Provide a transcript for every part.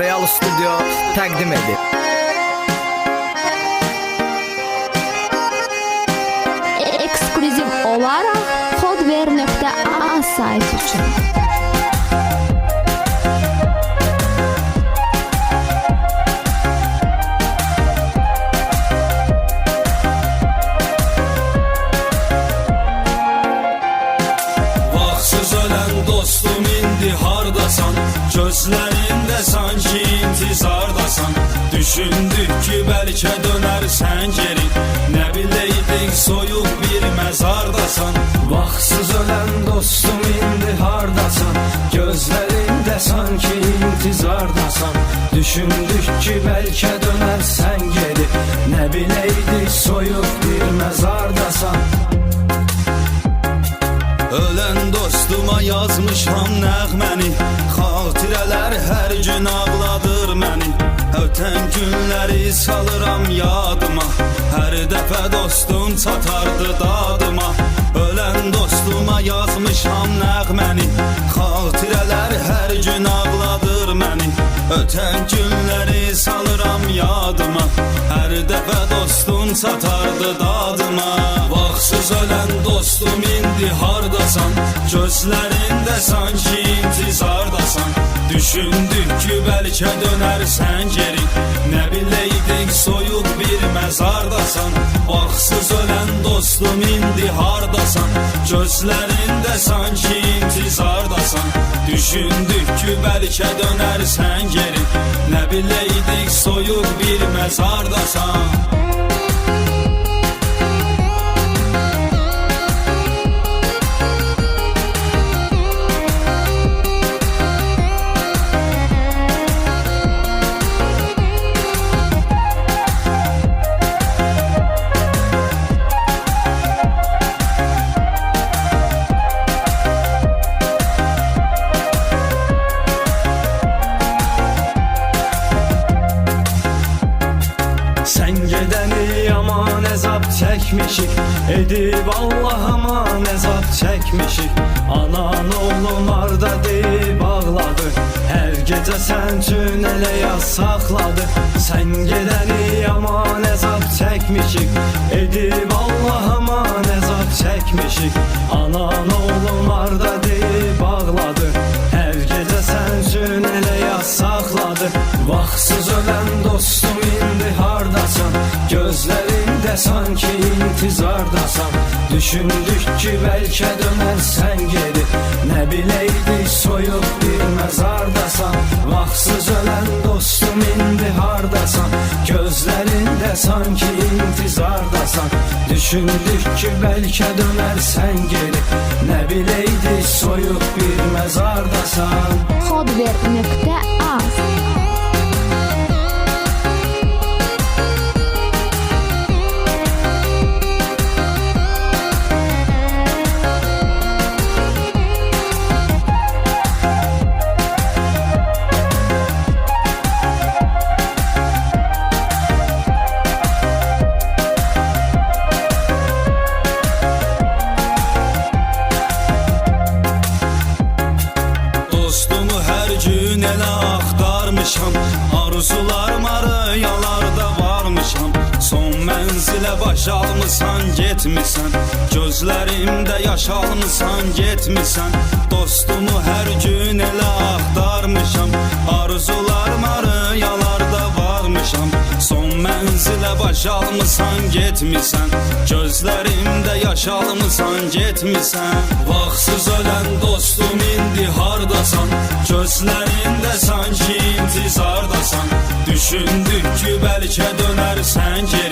Real Studio təqdim edir. Eksklüziv olaraq Hotware.a sayt üçün. Vaxtsız ölən dostum indi hardasan Gözlərində sanki intizardasan. Düşündük ki bəlkə dönərsən geri Nə biləydik soyuq bir məzardasan Vaxtsız ölən dostum indi hardasan Gözlərində sanki intizardasan. Düşündük ki bəlkə dönərsən geri Nə biləydik soyuq bir məzardasan Ölən dostuma yazmışam nəğməni. Xatirələr hər gün ağladır məni. Ötən günləri salıram yadıma. Hər dəfə dostum çatardı dadıma. Ölən dostuma yazmışam nəğməni. Xatirələr hər gün ağladır məni. Ötən günləri salıram yadıma. Hər dəfə dostum çatardı dadıma. Vaxtsız ölən dostum indi hardasan Gözlərində sanki intizardasan. Düşündük ki bəlkə dönərsən geri Nə biləydik soyuq bir məzardasan Vaxtsız ölən dostum indi hardasan Gözlərində sanki intizardasan. Düşündük ki bəlkə dönərsən geri Nə biləydik soyuq bir məzardasan əzab çəkmişik Edib Allahıma əzab çəkmişik Anan oğlum harda deyib ağladı. Hər gecə sən üçün elə yaz saxladı Sən gedəni yaman əzab çəkmişik Edib Allahıma əzab çəkmişik Anan oğlum harda deyib ağladı. Hər gecə sən üçün elə yaz saxladı Vaxtsız ölən dostum indi hardasan Gözlərində sanki intizardasan Düşündük ki bəlkə dönərsən geri. Nə biləydik soyuq bir məzardasan Vaxtsız ölən dostum indi hardasan Gözlərində sanki intizardasan Düşündük ki bəlkə dönərsən geri. Nə biləydik soyuq bir məzardasan Hotware.a mənzilə baş almısan getmisən Gözlərimdə yaş almısan getmisən Dostumu hər gün elə axtarmışam Arzularıma rüyalarda varmışam. Son mənzilə baş almısan getmisən Gözlərimdə yaş almısan getmisən Vaxtsız ölən dostum indi hardasan Gözlərində sanki intizardasan. Düşündük ki bəlkə dönərsən geri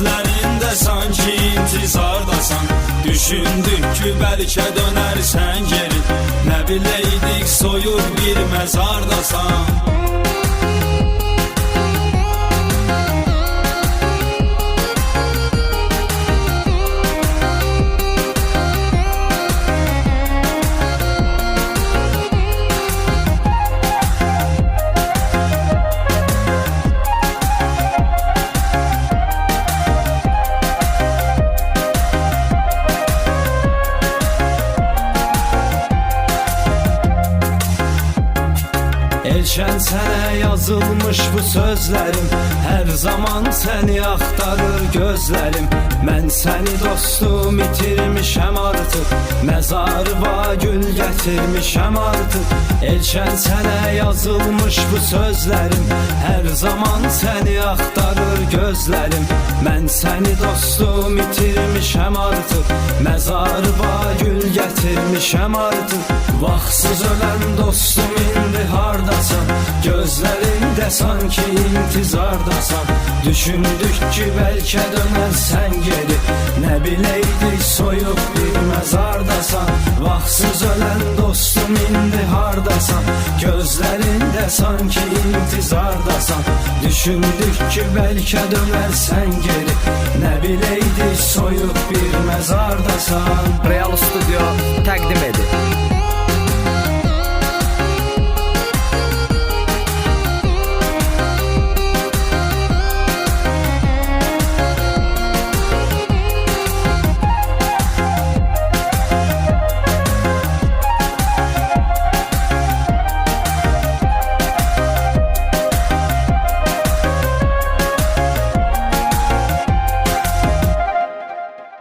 Gözlərində sanki intizardasan. Düşündük ki bəlkə dönərsən geri. Nə biləydik soyuq bir məzardasan Elçən sənə yazılmış bu sözlərim Hər zaman səni axtarır gözlərim Mən səni dostum itirmişəm artıq Məzarıma gül gətirmişəm artıq Elçən sənə yazılmış bu sözlərim Hər zaman səni axtarır gözlərim Mən səni dostum itirmişəm artıq Məzarıma gül gətirmişəm artıq Vaxtsız ölən dostum indi hardasan Gözlərində sanki intizardasan. Düşündük ki bəlkə dönərsən geri. Nə biləydik soyuq bir məzardasan Vaxtsız ölən dostum indi hardasan Gözlərində sanki intizardasan. Düşündük ki bəlkə dönərsən geri Nə biləydik soyuq bir məzardasan Real Studio təqdim edir